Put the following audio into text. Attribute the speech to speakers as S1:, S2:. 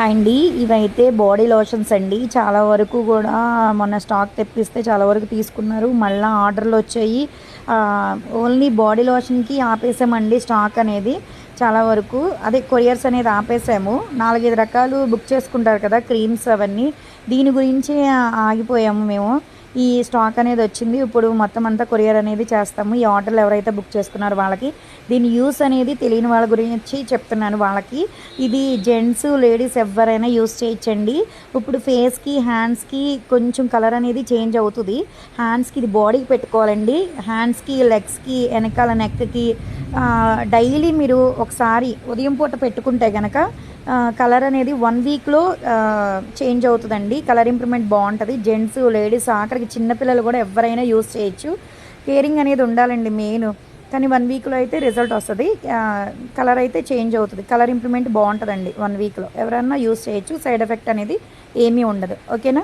S1: Hi అండి ఇవైతే body lotions అండి. చాలా వరకు కూడా మొన్న స్టాక్ తెప్పిస్తే చాలా వరకు తీసుకున్నారు. మళ్ళీ ఆర్డర్లు వచ్చాయి. ఓన్లీ బాడీ లోషన్కి ఆపేసామండి స్టాక్ అనేది. చాలా వరకు అదే కొరియర్స్ అనేది ఆపేసాము. నాలుగైదు రకాలు బుక్ చేసుకుంటారు కదా క్రీమ్స్ అవన్నీ. దీని గురించి ఆగిపోయాము మేము. ఈ స్టాక్ అనేది వచ్చింది. ఇప్పుడు మొత్తం అంతా కొరియర్ అనేది చేస్తాము. ఈ ఆర్డర్లు ఎవరైతే బుక్ చేసుకున్నారో వాళ్ళకి. దీని యూస్ అనేది తెలియని వాళ్ళ గురించి చెప్తున్నాను వాళ్ళకి. ఇది జెంట్స్ లేడీస్ ఎవరైనా యూస్ చేయొచ్చండి. ఇప్పుడు ఫేస్కి హ్యాండ్స్కి కొంచెం కలర్ అనేది చేంజ్ అవుతుంది. హ్యాండ్స్కి ఇది బాడీకి పెట్టుకోవాలండి. హ్యాండ్స్కి లెగ్స్కి వెనకాల నెక్కి డైలీ మీరు ఒకసారి ఉదయం పూట పెట్టుకుంటే కనుక కలర్ అనేది వన్ వీక్లో చేంజ్ అవుతుందండి. కలర్ ఇంప్రూవ్మెంట్ బాగుంటుంది జెంట్స్ లేడీస్ ఆఖరికి చిన్నపిల్లలు కూడా ఎవరైనా యూస్ చేయొచ్చు. కేరింగ్ అనేది ఉండాలండి మెయిన్. కానీ వన్ వీక్లో అయితే రిజల్ట్ వస్తుంది. కలర్ అయితే చేంజ్ అవుతుంది. కలర్ ఇంప్రూవ్మెంట్ బాగుంటుందండి వన్ వీక్లో. ఎవరైనా యూస్ చేయొచ్చు. సైడ్ ఎఫెక్ట్ అనేది ఏమీ ఉండదు. ఓకేనా?